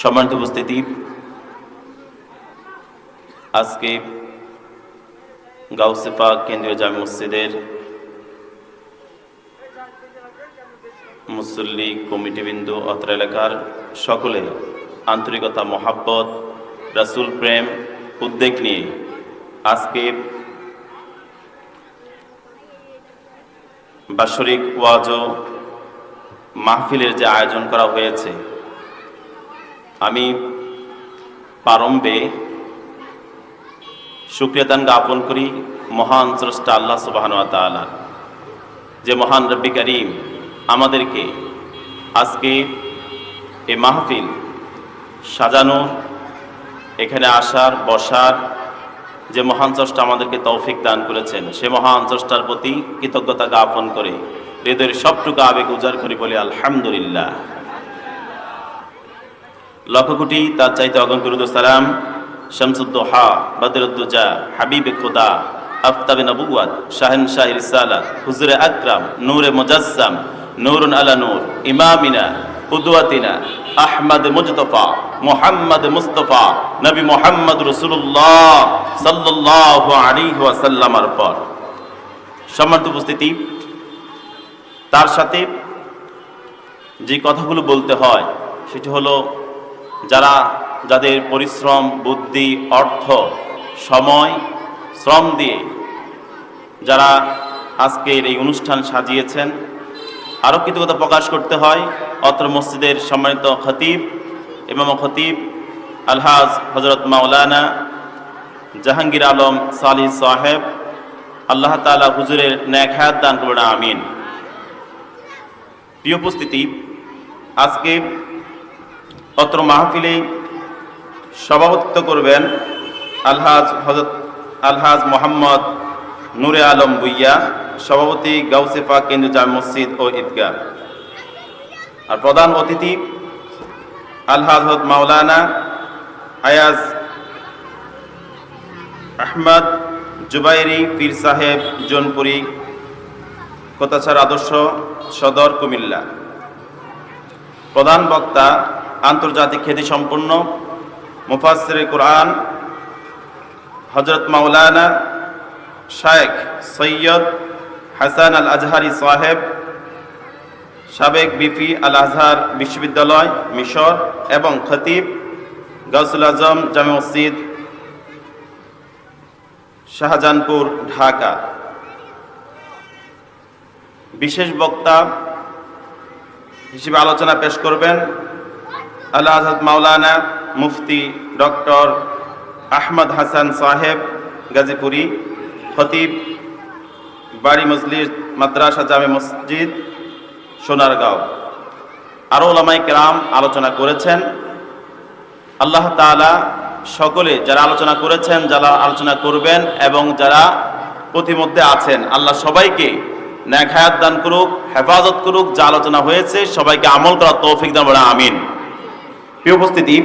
সম্মানিত উপস্থিতি। আজকে গাউসেফা কেন্দ্রীয় জামে মসজিদের মুসল্লি, কমিটিবৃন্দ, অত্র এলাকার সকলে আন্তরিকতা, মহাব্বত, রাসুল প্রেম, উদ্বেগ নিয়ে আজকে বাৎসরিক ওয়াজ মাহফিলের যে আয়োজন করা হয়েছে আমি প্রারম্ভে সুক্রিয়াদান জ্ঞাপন করি মহান স্রষ্টা আল্লাহ সুবাহন তালার যে মহান রব্বি করিম আমাদেরকে আজকে এ মাহফিল সাজানোর এখানে আসার, বসার যে মহান স্রষ্টা আমাদেরকে তৌফিক দান করেছেন, সে মহান স্রষ্টার প্রতি কৃতজ্ঞতা জ্ঞাপন করে হৃদয়ের সবটুকু আবেগ উজাড় করি বলে আলহামদুলিল্লাহ। লক্ষ কোটি তার চাইতে অগণকুরুদ সালাম। শামসুদ্দোহা, বদরুদ্দুজা, হাবিবে খুদা, আফতাবে নবুয়াত শাহেন শাহ রিসালাত হুজুরে আকরাম, নূরে মুজাসসাম নূরুন আলা নূর, ইমামিনা কুদওয়াতিনা আহমদ মুজতফা, মুহাম্মদ মুস্তফা, নবী মুহাম্মদ রসুল্লাহ সাল্লাল্লাহু আলাইহি ওয়াসাল্লামার পর। সম্মানিত উপস্থিতি, তার সাথে যে কথাগুলো বলতে হয়, সেটি হলো যারা যাদের পরিশ্রম, বুদ্ধি, অর্থ, সময়, শ্রম দিয়ে যারা আজকের এই অনুষ্ঠান সাজিয়েছেন, আরও কৃতজ্ঞতা প্রকাশ করতে হয় অত্র মসজিদের সম্মানিত খতিব, ইমাম খতিব, আলহাজ হজরত মাওলানা জাহাঙ্গীর আলম সালি সাহেব, আল্লাহ তালা হুজুরের ন্যাক হায়াত দান করবেন আমিন। প্রিয় উপস্থিতি, আজকে অত্র মাহফিলে সভাপতিত্ব করবেন আলহাজ হজরত আলহাজ মোহাম্মদ নূরে আলম বুইয়া সভাপতি গাউসেফা কেন্দ্রীয় জামে মসজিদ ও ঈদগাহ। আর প্রধান অতিথি আলহাজ হজরত মাওলানা আয়াজ আহমদ জুবাইরি পীর সাহেব জোনপুরি কোতাছার আদর্শ সদর কুমিল্লা। প্রধান বক্তা আন্তর্জাতিক খ্যাতি সম্পন্ন মুফাসির কোরআন হজরত মাওলানা শায়েখ সৈয়দ হাসান আল আজহারি সাহেব, সাবেক বিপি আল আজহার বিশ্ববিদ্যালয়, মিশর এবং খতিব গাউসুল আজম জামে মসজিদ, শাহজাহানপুর, ঢাকা। বিশেষ বক্তা হিসেবে আলোচনা পেশ করবেন আল্লাহ মাওলানা মুফতি ডক্টর আহমদ হাসান সাহেব, গাজীপুরি খতিব, বাড়ি মজলিস, মাদ্রাসা জামে মসজিদ, সোনারগাঁও। আরও ওলামাই কেরাম আলোচনা করেছেন। আল্লাহ তালা সকলে যারা আলোচনা করেছেন, যারা আলোচনা করবেন এবং যারা প্রতিমধ্যে আছেন, আল্লাহ সবাইকে ন্যাক হায়াত দান করুক, হেফাজত করুক, যা আলোচনা হয়েছে, সবাইকে আমল করার তৌফিক বলে আমিন। প্রিয় উপস্থিতি,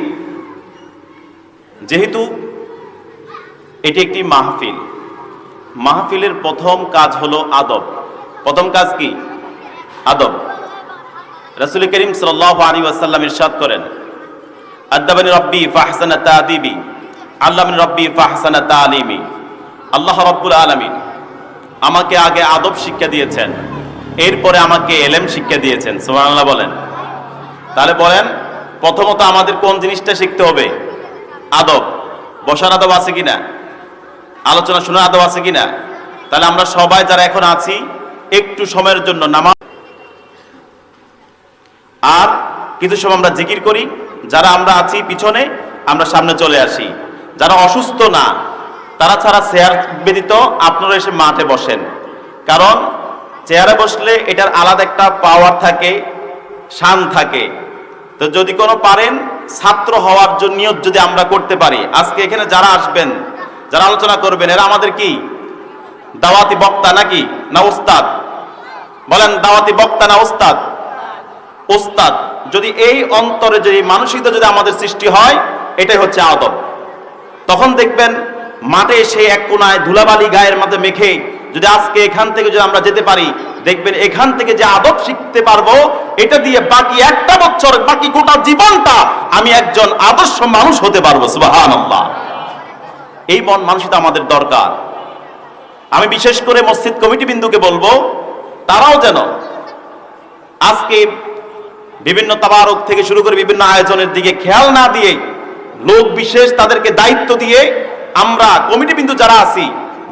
যেহেতু এটি একটি মাহফিল, মাহফিলের প্রথম কাজ হলো আদব। প্রথম কাজ কি? আদব। রাসুল করিম সাল্লাহ আলী ওয়াসাল্লাম ইরশাদ করেন, আদাবানি রব্বি ফাহসানা তাদিবি, আল্লামিন রব্বি ফাহসানা তালিমি। আল্লাহ রব্বুল আলমিন আমাকে আগে আদব শিক্ষা দিয়েছেন, এরপরে আমাকে এলেম শিক্ষা দিয়েছেন। সুবহানাল্লাহ বলেন। তাহলে বলেন প্রথমত আমাদের কোন জিনিসটা শিখতে হবে? আদব। বসার আদব আছে কিনা? আলোচনা শোনার আদব আছে কিনা? তাহলে আমরা সবাই যারা এখন আছি, একটু সময়ের জন্য নামাজ আর কিছু সময় আমরা জিকির করি। যারা আমরা আছি পিছনে, আমরা সামনে চলে আসি। যারা অসুস্থ না, তারা ছাড়া চেয়ার ব্যতীত আপনারা এসে মাঠে বসেন। কারণ চেয়ারে বসলে এটার আলাদা একটা পাওয়ার থাকে, শান থাকে। তো যদি কোনো পারেন, ছাত্র হওয়ার জন্য যদি আমরা করতে পারি, আজকে এখানে যারা আসবেন, যারা আলোচনা করবেন, এরা আমাদের কি? দাওয়াতি বক্তা নাকি? না উস্তাদ বলেন, দাওয়াতি বক্তা না উস্তাদ উস্তাদ যদি এই অন্তরে যদি মানসিকতা যদি আমাদের সৃষ্টি হয়, এটাই হচ্ছে আদব। তখন দেখবেন, মাঠে সেই এক কোনায় ধুলাবালি গায়ের মধ্যে মেখে যদি আজকে এখান থেকে যদি আমরা যেতে পারি দেখবেন এখান থেকে যে আদব শিখতে পারব, এটা দিয়ে বাকি একটা বছর, বাকি গোটা জীবনটা আমি একজন আদর্শ মানুষ হতে পারব, সুবহানাল্লাহ। এই মন মানসিকতা আমাদের দরকার। আমি বিশেষ করে মসজিদ কমিটি বিন্দুকে বলব, তারাও যেন আজকে বিভিন্ন তাবারক থেকে শুরু করে বিভিন্ন আয়োজনের দিকে খেয়াল না দিয়ে, লোক বিশেষ তাদেরকে দায়িত্ব দিয়ে আমরা কমিটি বিন্দু যারা আছি,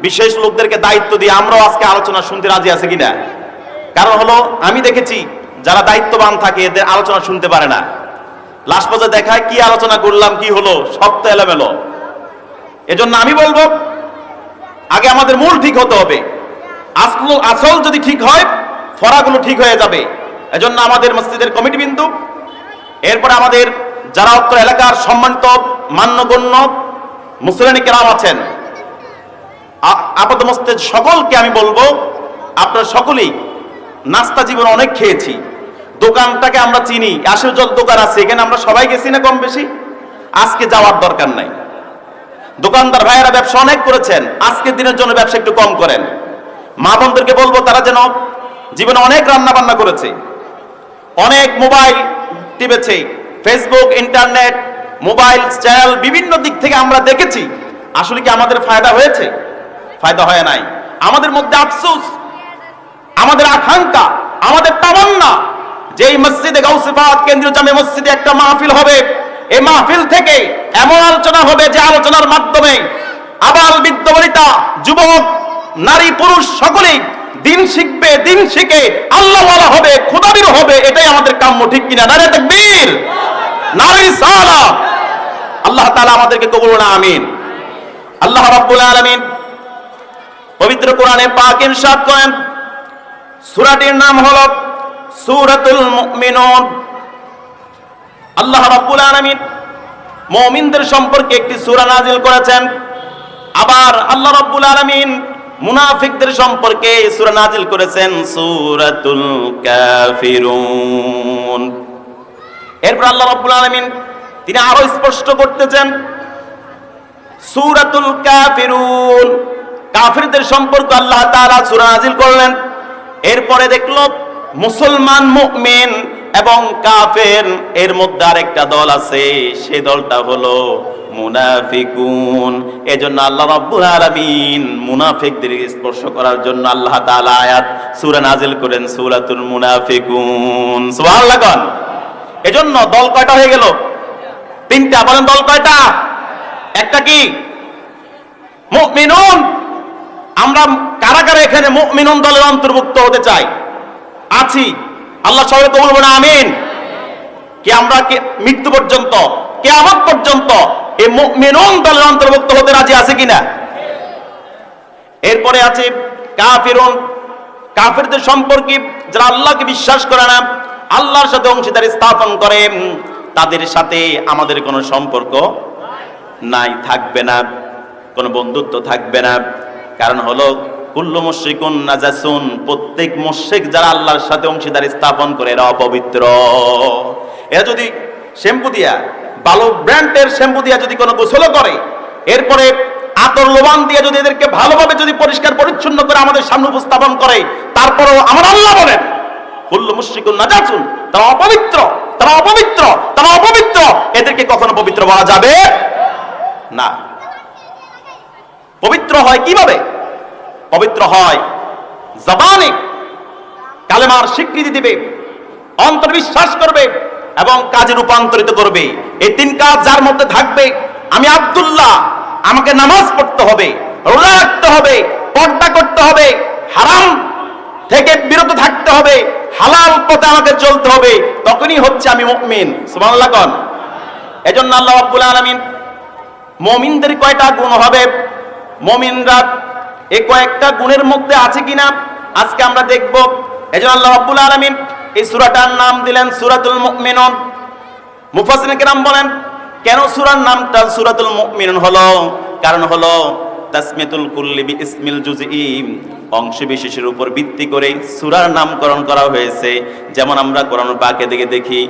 বিশেষ লোকদেরকে দায়িত্ব দিয়ে আমরাও আজকে আলোচনা শুনতে রাজি আছে কিনা? কারণ হলো, আমি দেখেছি যারা দায়িত্ববান থাকে, এদের আলোচনা শুনতে পারে না। লাস্ট পর্যায়ে দেখায় কি আলোচনা করলাম, কি হলো সব তো এলোমেলো। এজন্য আমি বলব, আগে আমাদের মূল ঠিক হতে হবে। আসল আসল যদি ঠিক হয়, ফরাগুলো ঠিক হয়ে যাবে। এজন্য আমাদের মসজিদের কমিটি বিন্দু, এরপরে আমাদের যারা উত্তর এলাকার সম্মানিত, মান্যগণ্য মুসলিম কেরাম আছেন আপাত মস্তেদ সকলকে আমি বলব, আপনারা সকলেই নাস্তা জীবন অনেক খেয়েছি। দোকানটাকে আমরা চিনি আশের যত দোকান আছে, এখানে আমরা সবাই গেছি না কম বেশি? আজকে যাওয়ার দরকার নাই। দোকানদার ভাইয়েরা ব্যবসা অনেক করেছেন, আজকের দিনের জন্য ব্যবসা একটু কম করেন। মা বোনদেরকে বলব, তারা যেন জীবনে অনেক রান্না বান্না করেছে। অনেক মোবাইল টিপেছে, ফেসবুক, ইন্টারনেট, মোবাইল চ্যানেল, বিভিন্ন দিক থেকে আমরা দেখেছি। আসলে কি আমাদের ফায়দা হয়েছে? ফায়দা হয় নাই। আমাদের মধ্যে আফসোস আমাদের আকাঙ্ক্ষা, আমাদের তামান্না যে মসজিদে গাউসিফাত কেন্দ্রীয় জামে মসজিদে একটা মাহফিল হবে এই মাহফিল থেকে এমন আলোচনা হবে যে আলোচনার মাধ্যমে আবাল বিদ্যবনিতা যুবক, নারী, পুরুষ সকলেই দিন শিখবে, দিন শিখে আল্লাহ হবে, খুদাবির হবে, এটাই আমাদের কাম্য, ঠিক কিনা? নারে তাকবীর? নারী সালা আল্লাহ তাআলা আমাদেরকে কবুল না আমিন। আল্লাহ রাব্বুল আলামিন পবিত্র কোরআনে পাক ইরশাদ করেন সূরাটির নাম হল সূরাতুল মুমিনুন। আল্লাহ রাব্বুল আলামিন মুমিনদের সম্পর্কে একটি সূরা নাজিল করেছেন। আবার আল্লাহ রাব্বুল আলামিন মুনাফিকদের সম্পর্কে সূরা নাজিল করেছেন সূরাতুল কাফিরুন। এরপর আল্লাহ রাব্বুল আলামিন তিনি আরও স্পষ্ট করতেছেন, সূরাতুল কাফিরুন। কাফিরদের সম্পর্কে আল্লাহ তাআলা সূরা নাজিল করলেন। এরপরে দেখল মুসলমান মুমিন এবং কাফের, এর মধ্যে আরেকটা দল আছে সে দলটা হলো মুনাফিকুন। এজন্য আল্লাহ রাব্বুল আলামিন মুনাফিকদের স্পর্শ করার জন্য আল্লাহ তাআলা আয়াত সূরা নাজিল করেন, সূরাতুল মুনাফিকুন। সুবহানাল্লাহ কোন। এজন্য দল কয়টা হয়ে গেল? তিনটা। বলেন দল কয়টা? একটা কি? মুমিনুন। আমরা কারা কারা এখানে মুমিনুন দলের অন্তর্ভুক্ত হতে চাই। আছি। আল্লাহ সবাই কবুল বলে আমিন। কি আমরা, কে মৃত্যু পর্যন্ত কেয়ামত পর্যন্ত এই মুমিনুন দলের অন্তর্ভুক্ত হতে রাজি আছে কিনা? এরপরে আছে কাফিরুন। কাফিরদের সম্পর্কে যারা আল্লাহকে বিশ্বাস করে না, আল্লাহর সাথে অংশীদারি স্থাপন করে, তাদের সাথে আমাদের কোনো সম্পর্ক নাই, থাকবে না, কোনো বন্ধুত্ব থাকবে না। কারণ হলো কুল্লু মুশরিকুন নাজাসুন, প্রত্যেক মুশরিক যারা আল্লাহর সাথে অংশীদারি স্থাপন করে, এরা অপবিত্র। এরা যদি শ্যাম্পু দিয়া, ভালো ব্র্যান্ডের শ্যাম্পু দিয়া যদি কোনো গোসলও করে, এরপরে আতর লোবান দিয়ে যদি এদেরকে ভালোভাবে যদি পরিষ্কার পরিচ্ছন্ন করে আমাদের সামনে উপস্থাপন করে, তারপরেও আমার আল্লাহ বলেন, কুল্লু মুশরিকুন নাজাসুন, তারা অপবিত্র তারা অপবিত্র তারা অপবিত্র। এদেরকে কখনো পবিত্র বলা যাবে না। পবিত্র হয় কীভাবে? পবিত্র হয়। জবানে কালেমার স্বীকৃতি দিবে অন্তর বিশ্বাস করবে এবং কাজে রূপান্তরিত করবে। এই তিন কাজ যার মধ্যে থাকবে, আমি আব্দুল্লাহ, আমাকে নামাজ পড়তে হবে, রোজা রাখতে হবে, পর্দা করতে হবে, হারাম থেকে বিরত থাকতে হবে, হালাল পথে আমাকে চলতে হবে, তখনই হচ্ছে আমি মুমিন। সুবহানাল্লাহ এজন্য আল্লাহ রাব্বুল আলামিন মমিনদের কয়টা গুণ হবে? মমিনরা এই কয়েকটা গুণের মধ্যে আছে কিনা? আজকে আমরা দেখব। এজন্য আল্লাহ রাব্বুল আলামিন এই সূরাটার নাম দিলেন সূরাতুল মুমিনুন। মুফাসসিরিন কিরাম বলেন, কেন সূরার নামটা সূরাতুল মুমিনুন হলো? কারণ হলো তাসমিয়াতুল কুল্লি বি ইসমিল জুজই অংশ বিশেষের উপর ভিত্তি করে সূরার নামকরণ করা হয়েছে। যেমন আমরা কোরআন পাকে দিকে দেখি,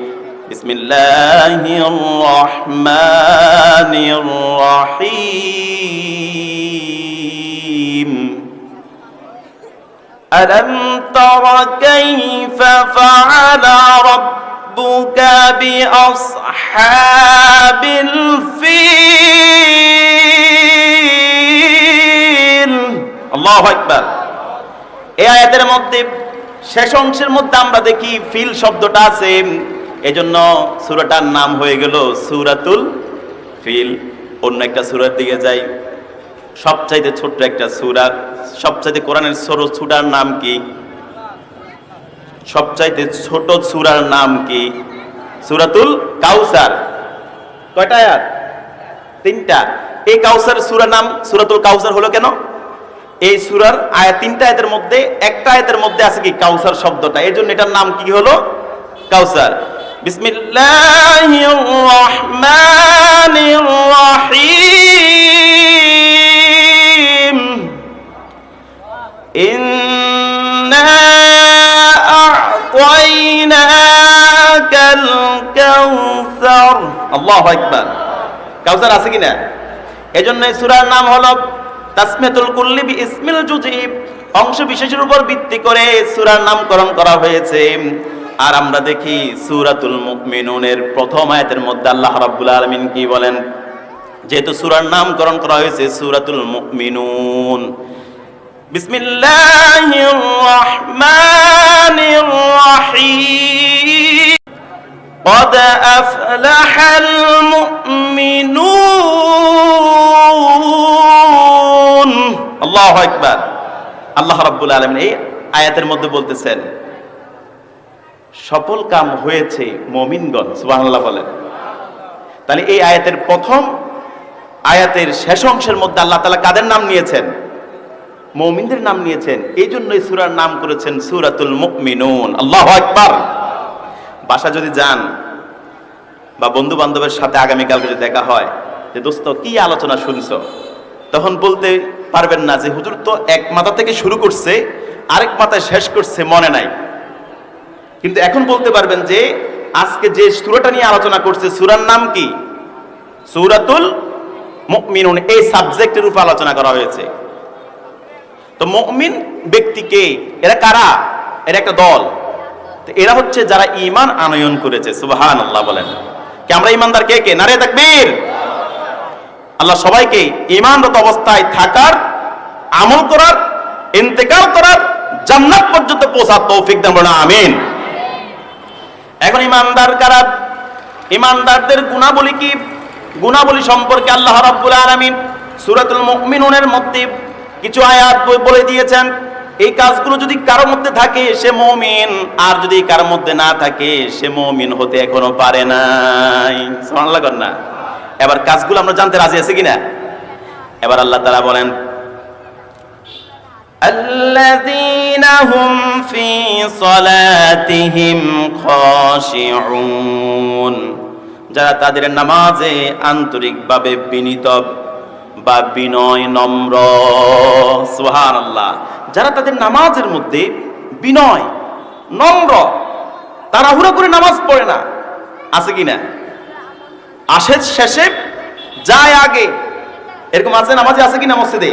বিসমিল্লাহির রহমানির রহিম। ألم تر كيف فعل ربك ربك بأصحاب الفيل الله أكبر এই আয়াতের মধ্যে শেষ অংশের মধ্যে আমরা দেখি ফিল শব্দটা আছে এজন্য সূরাটার নাম হয়ে গেল সূরাতুল ফিল অন্য একটা সূরার দিকে যাই সবচাইতে ছোট্ট একটা সূরা, সবচাইতে কোরআনের ছোট সূরার নাম কি? সবচাইতে ছোট সূরার নাম কি? সূরাতুল কাউসার। কয়টা আয়াত? তিনটা। এই কাউসার সূরার নাম সূরাতুল কাউসার হলো কেন? এই সুরার আয়াত তিনটা আয়াতের মধ্যে, একটা আয়াতের মধ্যে আছে কি কাউসার শব্দটা? এই জন্য এটার নাম কি হলো? কাউসার। বিসমিল্লাহির রহমানির রহিম। সূরার নাম জুজিব অংশ বিশেষের উপর ভিত্তি করে নামকরণ করা হয়েছে। আর আমরা দেখি সূরাতুল প্রথম আয়াতের মধ্যে আল্লাহ কি বলেন? যেহেতু সূরার নামকরণ করা হয়েছে সূরাতুল মুমিনুন বিসমিল্লাহির রহমানির রহিম قد أفلح المؤمنون الله أكبر আল্লাহ রাব্বুল আলামিন এই আয়াতের মধ্যে বলতেছেন সফল কাম হয়েছে মমিনগণ সুবহানাল্লাহ বলেন তাহলে এই আয়াতের প্রথম আয়াতের শেষ অংশের মধ্যে আল্লাহ তাআলা কাদের নাম নিয়েছেন মমিনদের নাম নিয়েছেন। এই জন্য এই সূরার নাম করেছেন সূরাতুল মুমিনুন। আল্লাহু আকবার। বাসা যদি যান বা বন্ধু বান্ধবের সাথে আগামীকাল যদি দেখা হয় যে, দোস্ত, কি আলোচনা শুনছো? তখন বলতে পারবেন না যে, হুজুর তো এক মাথা থেকে শুরু করছে, আরেক মাথায় শেষ করছে, মনে নাই। কিন্তু এখন বলতে পারবেন যে, আজকে যে সুরাটা নিয়ে আলোচনা করছে, সুরার নাম কি? সুরাতুল মুমিনুন। এই সাবজেক্টের উপর আলোচনা করা হয়েছে। তো মুমিন ব্যক্তিকে এরা কারা? এরা একটা দল। তো এরা হচ্ছে যারা ঈমান আনয়ন করেছে সুবহান আল্লাহ বলেন। কি আমরা ঈমানদার কে কে? নারে তাকবীর। আল্লাহ সবাইকে ঈমানরত অবস্থায় থাকার, আমল করার, ইন্তেকাল করার, জান্নাত পর্যন্ত পৌঁছার তৌফিক দেন বলেন আমিন। এখন ইমানদার কারা? ইমানদারদের গুণাবলী কি? গুণাবলী সম্পর্কে আল্লাহ রাব্বুল আলামিন সূরাতুল মুমিনুনের মধ্যে কিছু আয়াত বলে দিয়েছেন এই কাজগুলো যদি কারোর মধ্যে থাকে সে মমিন আর যদি কারোর মধ্যে না থাকে সে মমিন হতে এখনো পারে নাই সুবহানাল্লাহ কর না এবার কাজগুলো আমরা জানতে রাজি আছি কিনা এবার আল্লাহ তাআলা বলেন الذين هم في صلاتهم خاشعون যারা তাদের নামাজে আন্তরিকভাবে বিনীত বা বিনয় নম্র। সুহান আল্লাহ যারা তাদের নামাজের মধ্যে বিনয়, নম্র তারা তাড়াহুড়া করে নামাজ পড়ে না, আছে কি না? আসে শেষে যায় আগে। এরকম আছে নামাজে আছে কিনা মসজিদে?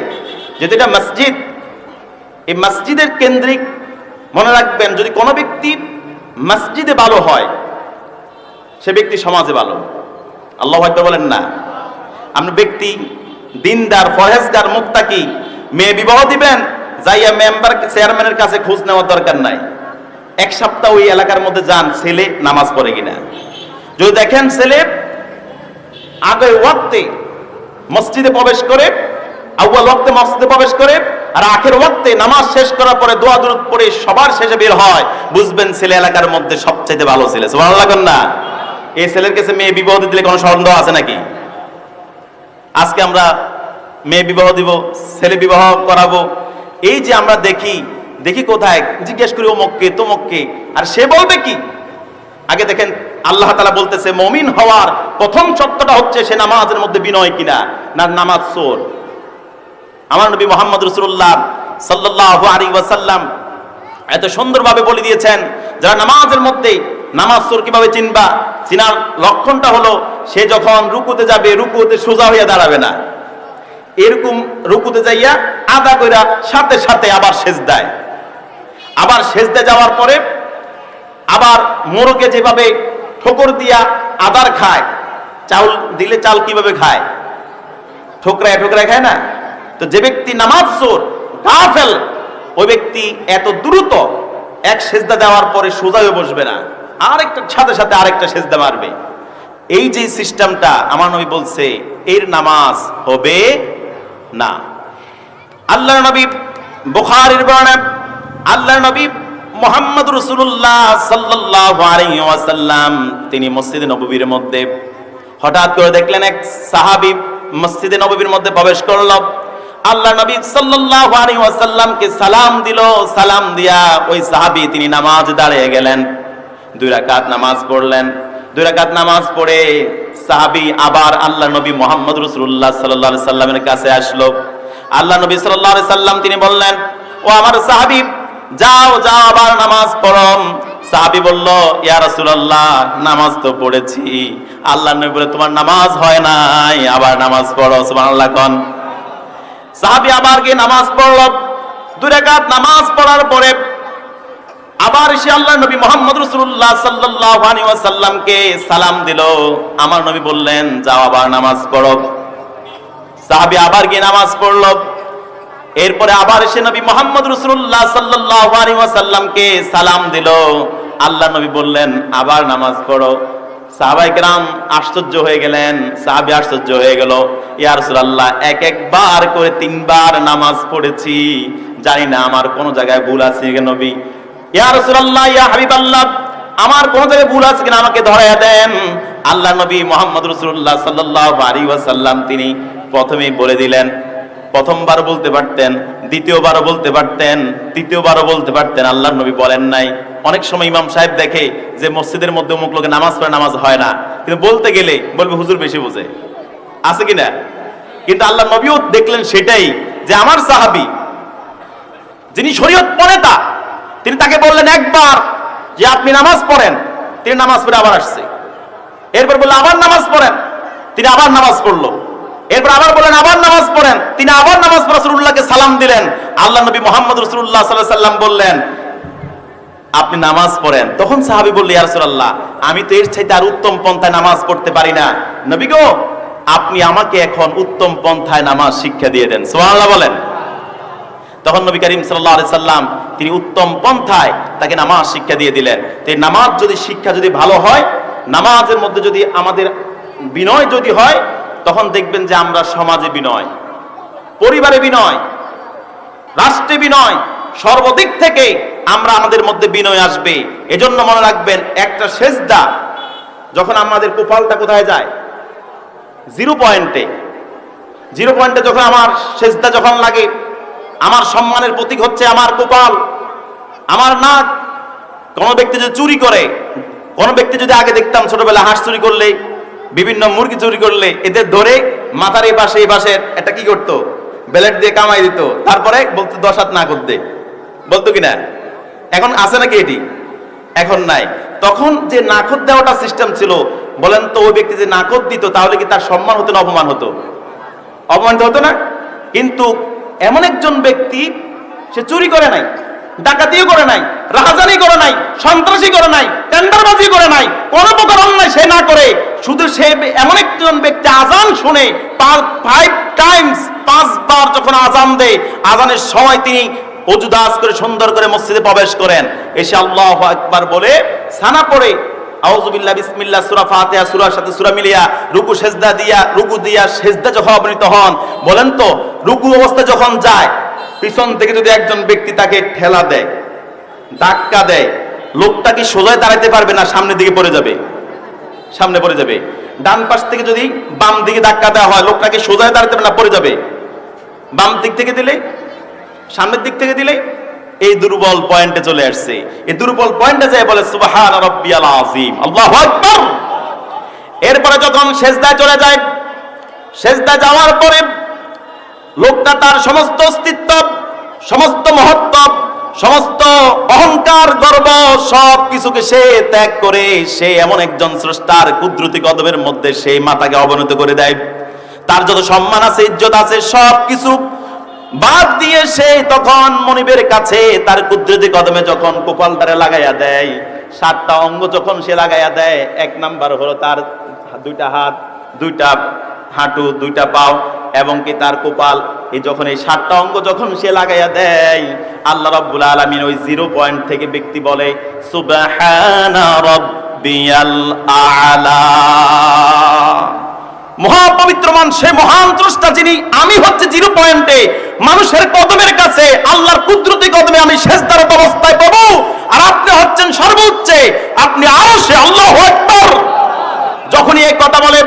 যেহেতু এটা মসজিদ, এই মসজিদের কেন্দ্রিক মনে রাখবেন, যদি কোনো ব্যক্তি মসজিদে ভালো হয়, সে ব্যক্তি সমাজে ভালো। আল্লাহ হয়তো বলেন না। আমরা ব্যক্তি দিনদার ফরেজগার মুক্তাকি মেয়ে বিবাহ দিবেন, যাইয়া মেম্বার, চেয়ারম্যানের কাছে খোঁজ নেওয়ার দরকার নাই। এক সপ্তাহ ওই এলাকার মধ্যে যান, ছেলে নামাজ পড়ে কিনা। যদি দেখেন ছেলে, আগে ওয়াক্তে মসজিদে প্রবেশ করে, আউয়াল ওয়াক্তে মসজিদে প্রবেশ করে, আর আখের ওয়াক্তে নামাজ শেষ করার পরে দোয়া দুরুদ পড়ে সবার শেষে বের হয়, বুঝবেন ছেলে এলাকার মধ্যে সবচাইতে ভালো ছেলে। সুবহানাল্লাহ না এই ছেলের কাছে মেয়ে বিবাহ দিলে কোনো সন্দেহ আছে নাকি? আজকে আমরা মেয়ে বিবাহ দিব, ছেলে বিবাহ করাবো। এই যে আমরা দেখি দেখি কোথায়? জিজ্ঞেস করি অমুককে তমুককে আর সে বলবে কি? আগে দেখেন, আল্লাহ তালা বলতেছে, মমিন হওয়ার প্রথম শর্তটা হচ্ছে সে নামাজের মধ্যে বিনয় কিনা, না নামাজ সোর আমার নবী মোহাম্মদ রসুল্লাহ সাল্লাহ আলী ওয়াসাল্লাম এত সুন্দরভাবে বলে দিয়েছেন, যারা নামাজের মধ্যে নামাজ সোর কীভাবে চিনবা? চিনার লক্ষণটা হলো সে যখন রুকুতে যাবে, রুকুতে সোজা হইয়া দাঁড়াবে না। এরকম রুকুতে যাইয়া আদা কইরা সাথে সাথে আবার শেষ দেয় আবার শেষ যাওয়ার পরে আবার মোরকে যেভাবে ঠোকর দিয়া আদার খায়, চাউল দিলে চাল কীভাবে খায়? ঠোকরায় ঠোকরায় খায় না? তো যে ব্যক্তি নামাজ চোর গাফেল, ওই ব্যক্তি এত দ্রুত এক সেজদা দেওয়ার পরে সোজা হয়ে বসবে না। আরেকটা, সাথে সাথে আরেকটা সেজদা মারবে। এই যে সিস্টেমটা আমার নবী বলছে, এর নামাজ হবে না। আল্লাহ নবী বুখারীর বর্ণনা আল্লাহ নবী মোহাম্মদ রসুল্লাহ সাল্লাল্লাহু ওয়াসাল্লাম, তিনি মসজিদে নববীর মধ্যে হঠাৎ করে দেখলেন এক সাহাবী মসজিদে নববীর মধ্যে প্রবেশ করল। আল্লাহ নবী সাল্লাল্লাহু আলাইহি সালাম দিল, সালাম দিয়া ওই সাহাবী তিনি নামাজ দাঁড়িয়ে গেলেন। দুই রাকাত নামাজ পড়লেন। দুই নামাজ পড়ে সাহাবী আবার আল্লাহ নবী মোহাম্মদ রসুল্লাহ আলাইহি সাল্লামের কাছে আসলো। আল্লাহ নবী আলাইহি সাল্লাম তিনি বললেন, ও আমার সাহাবী, যাও যাও আবার নামাজ পড়ম সাহাবী বলল, ইয়া রাসূলুল্লাহ, নামাজ তো পড়েছি। আল্লাহ নবী বলে, তোমার নামাজ হয় নাই, আবার নামাজ পড়ো। সুবহানাল্লাহ কোন। সাহাবী আবার গিয়ে নামাজ পড়ল। দুই রাকাত নামাজ পড়ার পরে আবার সে আল্লাহ নবী মোহাম্মদ রসুল্লাহ সাল্লাল্লাহু আলাইহি ওয়াসাল্লামকে সালাম দিল। আমার নবী বললেন, যাও আবার নামাজ পড়ো। সাহাবী আবার গিয়ে নামাজ পড়ল। এরপরে আবার এসে নবী মোহাম্মদ রসুল্লাহ সাল্লাল্লাহু আলাইহি ওয়াসাল্লামকে সালাম দিল। আল্লাহ নবী বললেন, আবার নামাজ পড়ো। সাহাবাই কেরাম আশ্চর্য হয়ে গেলেন। সাহাবী আশ্চর্য হয়ে গেল। ইয়া রাসূলুল্লাহ, এক একবার করে তিনবার নামাজ পড়েছি। জানি না আমার কোন জায়গায় ভুল আছে নবী। ইয়া আমার কোন ভুল আছে কিনা আমাকে ধরায়া দেন। আল্লাহ নবী মোহাম্মদ রসুল্লাহ সাল্লাল্লাহু আলাইহি ওয়াসাল্লাম তিনি প্রথমেই বলে দিলেন প্রথমবার বলতে পারতেন, দ্বিতীয়বারও বলতে পারতেন, তৃতীয়বারও বলতে পারতেন আল্লাহ নবী বলেন নাই। অনেক সময় ইমাম সাহেব দেখে যে মসজিদের মধ্যে অমুক লোকে নামাজ পড়ে, নামাজ হয় না। কিন্তু বলতে গেলে বলবে, হুজুর বেশি বোঝে। আছে কিনা? কিন্তু আল্লাহ নবীও দেখলেন সেটাই, যে আমার সাহাবী, যিনি শরীয়ত পড়েতা তিনি তাকে বললেন, একবার যে আপনি নামাজ পড়েন। তিনি নামাজ পড়ে আবার আসছে। এরপর বলল, আবার নামাজ পড়েন। তিনি আবার নামাজ পড়ল। এরপর আবার বললেন, আবার নামাজ পড়েন। তিনি আবার নামাজ পড়ে রসুল্লাহকে সালাম দিলেন। আল্লাহ নবী মোহাম্মদ রসুল্লাহ সাল্লাহ সাল্লাম বললেন, আপনি নামাজ পড়েন। তখন সাহাবী বললি ইয়ারসুল্লাহ আমি তো এর চাইতে আর উত্তম পন্থায় নামাজ পড়তে পারি না। নবী গো, আপনি আমাকে এখন উত্তম পন্থায় নামাজ শিক্ষা দিয়ে দেন। সুবহানাল্লাহ বলেন। তখন নবী করিম আলাইহি সাল্লাম তিনি উত্তম পন্থায় তাকে নামাজ শিক্ষা দিয়ে দিলেন। তো নামাজ যদি শিক্ষা যদি ভালো হয়, নামাজের মধ্যে যদি আমাদের বিনয় যদি হয়, তখন দেখবেন যে আমরা সমাজে বিনয়, পরিবারে বিনয়, রাষ্ট্রে বিনয়, সর্বদিক থেকে আমরা আমাদের মধ্যে বিনয় আসবে। এজন্য মনে রাখবেন, একটা সেজদা যখন আমাদের কোপালটা কোথায় যায়? জিরো পয়েন্টে। জিরো পয়েন্টে যখন আমার সেজদা যখন লাগে আমার সম্মানের প্রতীক হচ্ছে আমার কোপাল, আমার নাক। কোনো ব্যক্তি যদি চুরি করে, কোনো ব্যক্তি যদি আগে দেখতাম ছোটবেলা হাঁস চুরি করলে, বিভিন্ন মুরগি চুরি করলে, এদের ধরে মাথার এই পাশে এই পাশে একটা কি করতো? বেলেট দিয়ে কামাই দিত। তারপরে বলতো, দশ হাত না করতে। বলতো কিনা? এখন আছে নাকি এটি? এখন নাই। তখন যে নাকত দেওয়াটা সিস্টেম ছিল, বলেন তো ওই ব্যক্তি যে নাকত দিত, তাহলে কি তার সম্মান হতো না অপমান হতো? অপমানিত হতো না? কিন্তু এমন একজন ব্যক্তি, সে চুরি করে নাই, ডাকাতিও করে নাই, রাহাজানি করে নাই, সন্ত্রাসী করে নাই, টেন্ডারবাজি করে নাই, কোন প্রকার অন্যায় সে না করে, শুধু সে এমন একজন ব্যক্তি আজান শুনে ফাইভ টাইমস পাঁচবার যখন আজান দেয় আজানের সময় তিনি অজুদাস করে সুন্দর করে মসজিদে প্রবেশ করেন। এসে আল্লাহ একবার বলে, সানা পড়ে আউযুবিল্লাহ বিসমিল্লাহ, সূরা ফাতিহা, সূরার সাথে সূরা মিলিয়া, রুকু সেজদা দিয়া, রুকু দিয়া সেজদা যখন অবনীত হন, বলেন তো, রুকু অবস্থা যখন যায়, পিছন থেকে যদি একজন ব্যক্তি তাকে ঠেলা দেয়, ধাক্কা দেয়, লোকটা কি সোজায় দাঁড়াতে পারবে না সামনের দিকে পড়ে যাবে? সামনে পড়ে যাবে। ডান পাশ থেকে যদি বাম দিকে ধাক্কা দেওয়া হয় লোকটাকে সোজায় দাঁড়াতে পারবে না, পড়ে যাবে? বাম দিক থেকে দিলে? সামনের দিক থেকে দিলে? এই দুর্বল পয়েন্টে চলে আসছে। এই দুর্বল পয়েন্টে যায় বলে, সুবহান রাব্বিয়াল আযীম। আল্লাহু আকবার। এরপরে যখন সেজদায় চলে যায় সেজদায় যাওয়ার পরে লোকটা তার সমস্ত অস্তিত্ব, সমস্ত মহত্ব, সমস্ত অহংকার, গর্ব সব কিছুকে সে ত্যাগ করে, সে এমন একজন স্রষ্টার কুদরতি কদমের মধ্যে সেই মাতাকে অবনত করে দেয়। তার যত সম্মান আছে, ইজ্জত আছে, সব কিছু বাদ দিয়ে সে তখন মনিবের কাছে তার কুদরতি কদমে যখন কোপালটারে লাগাইয়া দেয়, সাতটা অঙ্গ যখন সে লাগাইয়া দেয়, এক নাম্বার হলো তার দুইটা হাত, দুইটা হাঁটু, দুইটা পাও, এবং কি তার কপাল, এই যখন এই সাতটা অঙ্গ যখন সে লাগাইয়া দেয়, আল্লাহ রাব্বুল আলামিন ওই জিরো পয়েন্ট থেকে ব্যক্তি বলে মহাপবিত্রমান সে মহান দ্রষ্টা যিনি, আমি হচ্ছে জিরো পয়েন্টে। মানুষের কদমের কাছে, আল্লাহর কুদরতি কদমে আমি শেষদারত অবস্থায় পাবো আর আপনি হচ্ছেন সর্বোচ্চে, আপনি আরও সে আল্লাহ যখনই এই কথা বলে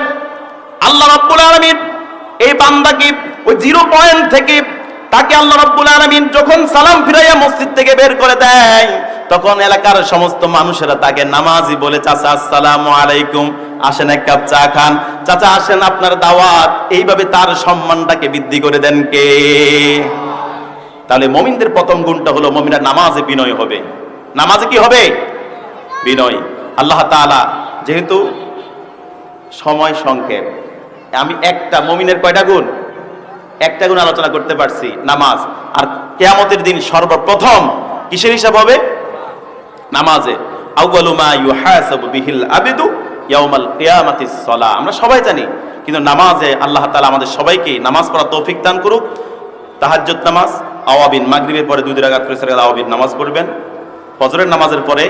আল্লাহ রাব্বুল আলামিন, এই বান্দাকে ওই জিরো পয়েন্ট থেকে তাকে আল্লাহ রাব্বুল আলামিন যখন সালাম ফিরাইয়া মসজিদ থেকে বের করে দেয়, তখন এলাকার সমস্ত মানুষেরা তাকে নামাজি বলে, চাচা, আসসালামু আলাইকুম। আসেন এক কাপ চা খান। চাচা আসেন আপনার দাওয়াত। এইভাবে তার সম্মানটাকে বৃদ্ধি করে দেন কে? তাহলে মমিনদের প্রথম গুণটা হলো মমিনা নামাজে বিনয় হবে। নামাজে কি হবে? বিনয়। আল্লাহ তাআলা যেহেতু সময় সংক্ষেপ, আমি একটা মমিনের কয়টা গুণ? একটা গুণ আলোচনা করতে পারছি, নামাজ। আর কেয়ামতের দিন সর্বপ্রথম কিসের হিসাব হবে? নামাজে। আউয়ালু মা ইউহাসাবু বিহিল আবিদু সালাহ আমরা সবাই জানি, কিন্তু নামাজে আল্লাহ তাআলা আমাদের সবাইকে নামাজ পড়া তৌফিক দান করুক। তাহাজ্জুদ নামাজ, আওয়াবিন মাগরিবের পরে দুই রাকাত করে চার আওয়াবিন নামাজ পড়বেন। ফজরের নামাজের পরে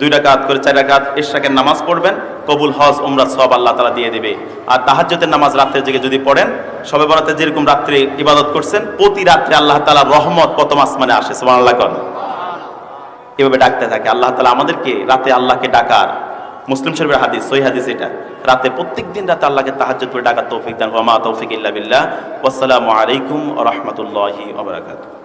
দুই রাকাত করে চার রাকাত ইশরাকের নামাজ পড়বেন। কবুল, হজ, উমরা সব আল্লাহ তালা দিয়ে দেবে। আর তাহাজ্জুদের নামাজ রাত্রে জেগে যদি পড়েন, সবে বরাতে যেরকম রাত্রে ইবাদত করছেন, প্রতি রাত্রে আল্লাহ তালা রহমত প্রথম আসমানে আসে, সুবহানাল্লাহ কোন। এভাবে ডাকতে থাকে। আল্লাহ তালা আমাদেরকে রাতে আল্লাহকে ডাকার মুসলিম শরীফের হাদিস সই হাদিস এটা। রাতে প্রত্যেক দিন রাতে আল্লাহকে তাহাজ্জুদ করে ডাকার তৌফিক দান ওয়া তৌফিক ইল্লা বিল্লাহ। ওয়াসসালামু আলাইকুম ওয়া রাহমাতুল্লাহি ওয়া বারাকাতুহু।